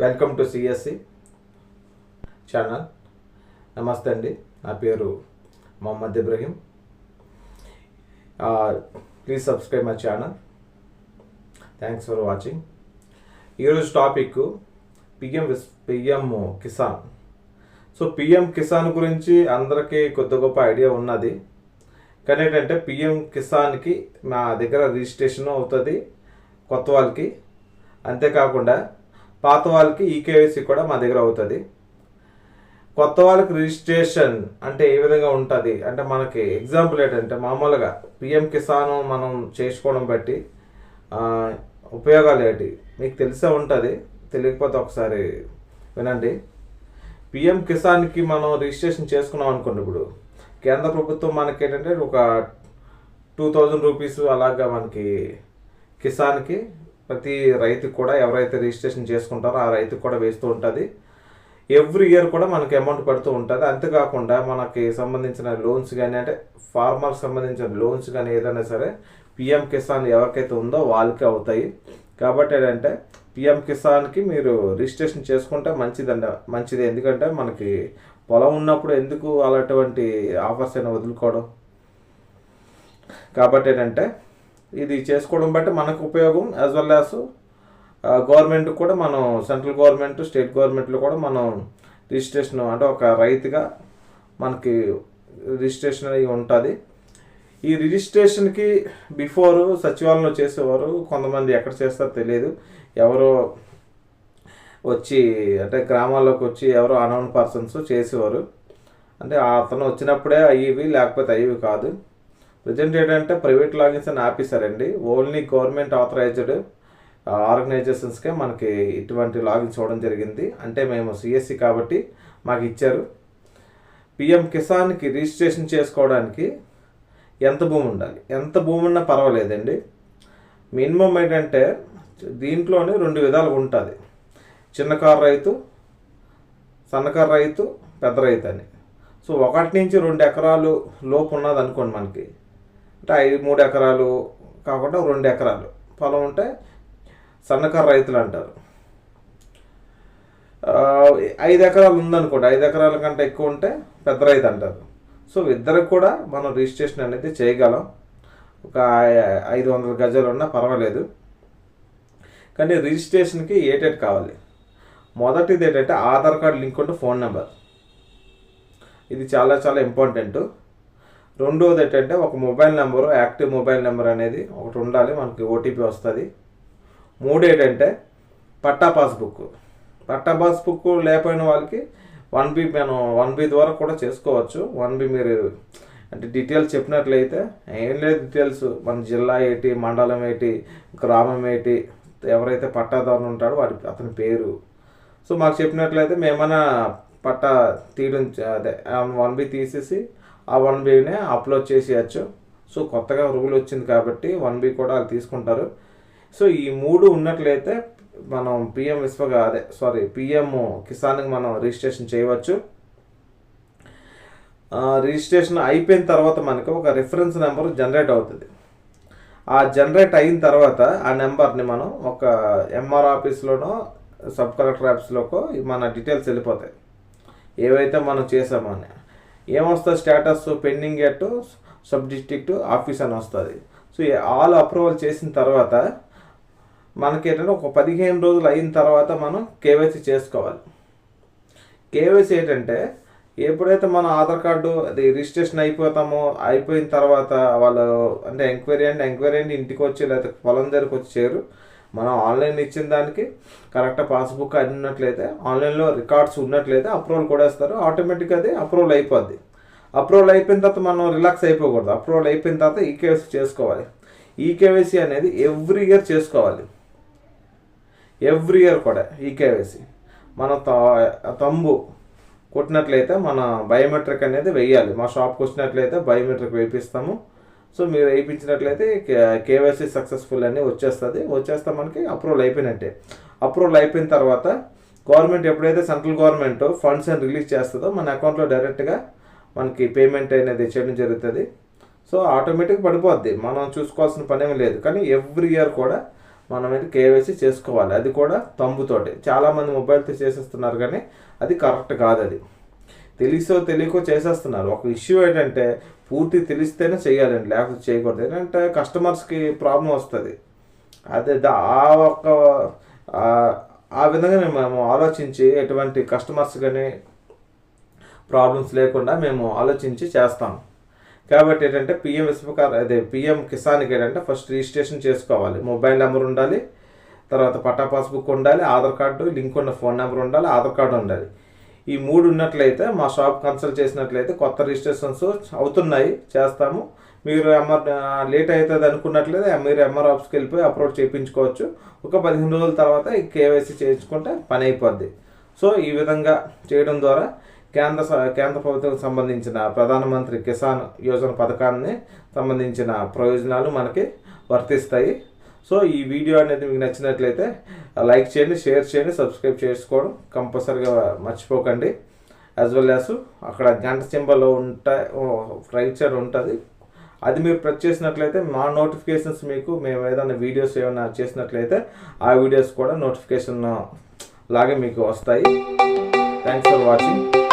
Welcome to CSC channel. నమస్తే అండి. నా పేరు Mohammed Ibrahim. Please subscribe my channel thanks for watching ఈరోజు topic PM PM Kisan. So PM Kisan గురించి అందరికీ కొద్ది గొప్ప ఐడియా ఉన్నది. కానీ ఏంటంటే పిఎం కిసాన్కి మా దగ్గర రిజిస్ట్రేషన్ అవుతుంది కొత్త వాళ్ళకి. అంతేకాకుండా పాత వాళ్ళకి ఈకేవైసీ కూడా మా దగ్గర అవుతుంది. కొత్త వాళ్ళకి రిజిస్ట్రేషన్ అంటే ఏ విధంగా ఉంటుంది? అంటే మనకి ఎగ్జాంపుల్ ఏంటంటే మామూలుగా పిఎం కిసాన్ మనం చేసుకోవడం బట్టి ఉపయోగాలు ఏంటి? మీకు తెలిసే ఉంటుంది. తెలియకపోతే ఒకసారి వినండి. పిఎం కిసాన్కి మనం రిజిస్ట్రేషన్ చేసుకున్నాం అనుకోండి ఇప్పుడు. కేంద్ర ప్రభుత్వం మనకి ఏంటంటే ఒక టూ థౌజండ్ రూపీస్ అలాగా మనకి కిసాన్కి ప్రతి రైతుకు కూడా ఎవరైతే రిజిస్ట్రేషన్ చేసుకుంటారో ఆ రైతుకు కూడా వేస్తూ ఉంటుంది. ఎవ్రీ ఇయర్ కూడా మనకి అమౌంట్ పడుతూ ఉంటుంది. అంతేకాకుండా మనకి సంబంధించిన లోన్స్ కానీ అంటే ఫార్మర్కి సంబంధించిన లోన్స్ కానీ ఏదైనా సరే పిఎం కిసాన్ ఎవరికైతే ఉందో వాళ్ళకి అవుతాయి. కాబట్టి ఏంటంటే పిఎం కిసాన్కి మీరు రిజిస్ట్రేషన్ చేసుకుంటే మంచిదండి మంచిది. ఎందుకంటే మనకి పొలం ఉన్నప్పుడు ఎందుకు అలాంటివంటి ఆఫర్స్ అయినా వదులుకోవడం? కాబట్టి ఏంటంటే ఇది చేసుకోవడం బట్టి మనకు ఉపయోగం యాజ్ వెల్ యాజ్ గవర్నమెంట్ కూడా మనం సెంట్రల్ గవర్నమెంట్ స్టేట్ గవర్నమెంట్లో కూడా మనం రిజిస్ట్రేషన్ అంటే ఒక రైతుగా మనకి రిజిస్ట్రేషన్ అయి ఉంటుంది. ఈ రిజిస్ట్రేషన్కి బిఫోర్ సచివాలయంలో చేసేవారు కొంతమంది ఎక్కడ చేస్తారో తెలియదు. ఎవరో వచ్చి అంటే గ్రామాల్లోకి వచ్చి ఎవరో అనౌన్ పర్సన్స్ చేసేవారు. అంటే అతను వచ్చినప్పుడే అయ్యేవి లేకపోతే అయ్యేవి కాదు. ప్రజెంట్ ఏంటంటే ప్రైవేట్ లాగిన్స్ అని ఆపేశారండి. ఓన్లీ గవర్నమెంట్ ఆథరైజ్డ్ ఆర్గనైజేషన్స్కే మనకి ఇటువంటి లాగిన్స్ ఇవ్వడం జరిగింది. అంటే మేము సిఎస్సి కాబట్టి మాకు ఇచ్చారు. పిఎం కిసాన్కి రిజిస్ట్రేషన్ చేసుకోవడానికి ఎంత భూమి ఉండాలి? ఎంత భూమి ఉన్నా పర్వాలేదండి. మినిమం ఏంటంటే దీంట్లోనే రెండు విధాలు ఉంటుంది. చిన్నకారు రైతు సన్నకారు రైతు పెద్ద రైతు అని. సో ఒకటి నుంచి రెండు ఎకరాలు లోపు ఉన్నది అనుకోండి మనకి. అంటే ఐదు మూడు ఎకరాలు కాకుండా రెండు ఎకరాలు. పొలం ఉంటే సన్నకారు రైతులు అంటారు. ఐదు ఎకరాలు ఉందనుకోండి ఐదు ఎకరాల కంటే ఎక్కువ ఉంటే పెద్ద రైతు అంటారు. సో ఇద్దరికి కూడా మనం రిజిస్ట్రేషన్ అనేది చేయగలం. ఒక ఐదు వందల గజాలు ఉన్నా పర్వాలేదు. కానీ రిజిస్ట్రేషన్కి ఏటేట్ కావాలి? మొదటిది ఏంటంటే ఆధార్ కార్డు లింక్ ఉంటే ఫోన్ నెంబర్. ఇది చాలా చాలా ఇంపార్టెంట్. రెండోది ఏంటంటే ఒక mobile number active mobile number అనేది ఒకటి ఉండాలి మనకి ఓటీపీ వస్తుంది. మూడు ఏంటంటే పట్టా పాస్బుక్. పట్టా పాస్బుక్ లేకపోయిన వాళ్ళకి వన్ బి మనం వన్ బి ద్వారా కూడా చేసుకోవచ్చు. వన్ బి మీరు అంటే డీటెయిల్స్ చెప్పినట్లయితే ఏం లేదు డీటెయిల్స్. మన జిల్లా ఏంటి మండలం ఏంటి గ్రామం ఏంటి ఎవరైతే పట్టాదారులు ఉంటాడో వాడి అతని పేరు. సో మాకు చెప్పినట్లయితే మేమైనా పట్టా తీయడం అదే వన్ బి తీసేసి ఆ వన్ బినే అప్లోడ్ చేసేయచ్చు. సో కొత్తగా రూల్ వచ్చింది కాబట్టి వన్ బి కూడా వాళ్ళు తీసుకుంటారు. సో ఈ మూడు ఉన్నట్లయితే మనం పిఎం విశ్వగా అదే సారీ పిఎం కిసాన్కి మనం రిజిస్ట్రేషన్ చేయవచ్చు. రిజిస్ట్రేషన్ అయిపోయిన తర్వాత మనకు ఒక రిఫరెన్స్ నెంబర్ జనరేట్ అవుతుంది. ఆ జనరేట్ అయిన తర్వాత ఆ నెంబర్ని మనం ఒక ఎంఆర్ ఆఫీస్లోనో సబ్ కలెక్టర్ ఆఫీస్లోకో మన డీటెయిల్స్ వెళ్ళిపోతాయి. ఏవైతే మనం చేసామో అని. ఏమొస్తుంది status pending at sub district office అని వస్తుంది. సో ఆల్ అప్రూవల్ చేసిన తర్వాత మనకి ఏంటంటే ఒక పదిహేను రోజులు అయిన తర్వాత మనం కేవైసీ చేసుకోవాలి. కేవైసీ ఏంటంటే ఎప్పుడైతే మన ఆధార్ కార్డు అది రిజిస్ట్రేషన్ అయిపోతామో అయిపోయిన తర్వాత వాళ్ళు అంటే ఎంక్వైరీ అండ్ ఎంక్వైరీ అండ్ ఇంటికి వచ్చి లేకపోతే పొలం దగ్గరికి వచ్చి చేరు. మనం ఆన్లైన్ ఇచ్చిన దానికి కరెక్ట్గా పాస్బుక్ అది ఉన్నట్లయితే ఆన్లైన్లో రికార్డ్స్ ఉన్నట్లయితే అప్రూవల్ కూడా ఇస్తారు ఆటోమేటిక్గా అది అప్రూవల్ అయిపోద్ది. అప్రూవల్ అయిపోయిన తర్వాత మనం రిలాక్స్ అయిపోకూడదు. అప్రూవల్ అయిపోయిన తర్వాత ఈకేవైసీ చేసుకోవాలి. ఈకేవైసీ అనేది ఎవ్రీ ఇయర్ చేసుకోవాలి. ఎవ్రీ ఇయర్ కూడా ఈకేవైసీ మన త- తంబు కొట్టినట్లయితే మన బయోమెట్రిక్ అనేది వెయ్యాలి మా షాప్కి వచ్చినట్లయితే బయోమెట్రిక్ వేయిస్తాము సో మీరు వేయించినట్లయితే కేవైసీ సక్సెస్ఫుల్ అని వచ్చేస్తుంది. వచ్చేస్తే మనకి అప్రూవల్ అయిపోయినట్టే. అప్రూవల్ అయిపోయిన తర్వాత గవర్నమెంట్ ఎప్పుడైతే సెంట్రల్ గవర్నమెంట్ ఫండ్స్ అని రిలీజ్ చేస్తుందో మన అకౌంట్లో డైరెక్ట్గా మనకి పేమెంట్ అనేది చేయడం జరుగుతుంది. సో ఆటోమేటిక్ పడిపోద్ది. మనం చూసుకోవాల్సిన పని లేదు. కానీ ఎవ్రీ ఇయర్ కూడా మనం అయితే కేవైసీ చేసుకోవాలి. అది కూడా తంబుతోటి. చాలామంది మొబైల్తో చేసేస్తున్నారు కానీ అది కరెక్ట్ కాదు అది తెలిసో తెలియకో చేసేస్తున్నారు. ఒక ఇష్యూ ఏంటంటే పూర్తి తెలిస్తేనే చేయాలండి లేకపోతే చేయకూడదు. ఏంటంటే కస్టమర్స్కి ప్రాబ్లం వస్తుంది. అదే దా- ఆ ఒక్క ఆ- ఆ విధంగా మేము ఆలోచించి ఎటువంటి కస్టమర్స్ కానీ ప్రాబ్లమ్స్ లేకుండా మేము ఆలోచించి చేస్తాం. కాబట్టి ఏంటంటే పిఎం విశ్వకార్ అదే పిఎం కిసాన్కి ఏంటంటే ఫస్ట్ రిజిస్ట్రేషన్ చేసుకోవాలి. మొబైల్ నెంబర్ ఉండాలి తర్వాత పట్టా పాస్బుక్ ఉండాలి ఆధార్ కార్డు లింక్ ఉన్న ఫోన్ నెంబర్ ఉండాలి ఆధార్ కార్డు ఉండాలి. ఈ మూడు ఉన్నట్లయితే మా షాప్ కన్సల్ట్ చేసినట్లయితే కొత్త రిజిస్ట్రేషన్స్ అవుతున్నాయి చేస్తాము. మీరు ఎంఆర్ లేట్ అవుతుంది అనుకున్నట్లయితే మీరు ఎంఆర్ ఆఫీస్కి వెళ్ళిపోయి అప్లోడ్ చేయించుకోవచ్చు. ఒక పదిహేను రోజుల తర్వాత ఈ కేవైసీ చేయించుకుంటే పని అయిపోద్ది. సో ఈ విధంగా చేయడం ద్వారా కేంద్ర స- కేంద్ర ప్రభుత్వం సంబంధించిన ప్రధానమంత్రి కిసాన్ యోజన పథకాన్ని సంబంధించిన ప్రయోజనాలు మనకి వర్తిస్తాయి. సో ఈ వీడియో అనేది మీకు నచ్చినట్లయితే లైక్ చేయండి షేర్ చేయండి సబ్స్క్రైబ్ చేసుకోవడం కంపల్సరీగా మర్చిపోకండి. యాజ్ వెల్ యాజ్ అక్కడ గంట సింబల్ ఉంటాయి రైట్ సైడ్ ఉంటుంది. అది మీరు ప్రెస్ చేసినట్లయితే మా నోటిఫికేషన్స్ మీకు మేము ఏదైనా వీడియోస్ ఏమైనా చేసినట్లయితే ఆ వీడియోస్ కూడా నోటిఫికేషన్ లాగే మీకు వస్తాయి. Thanks for watching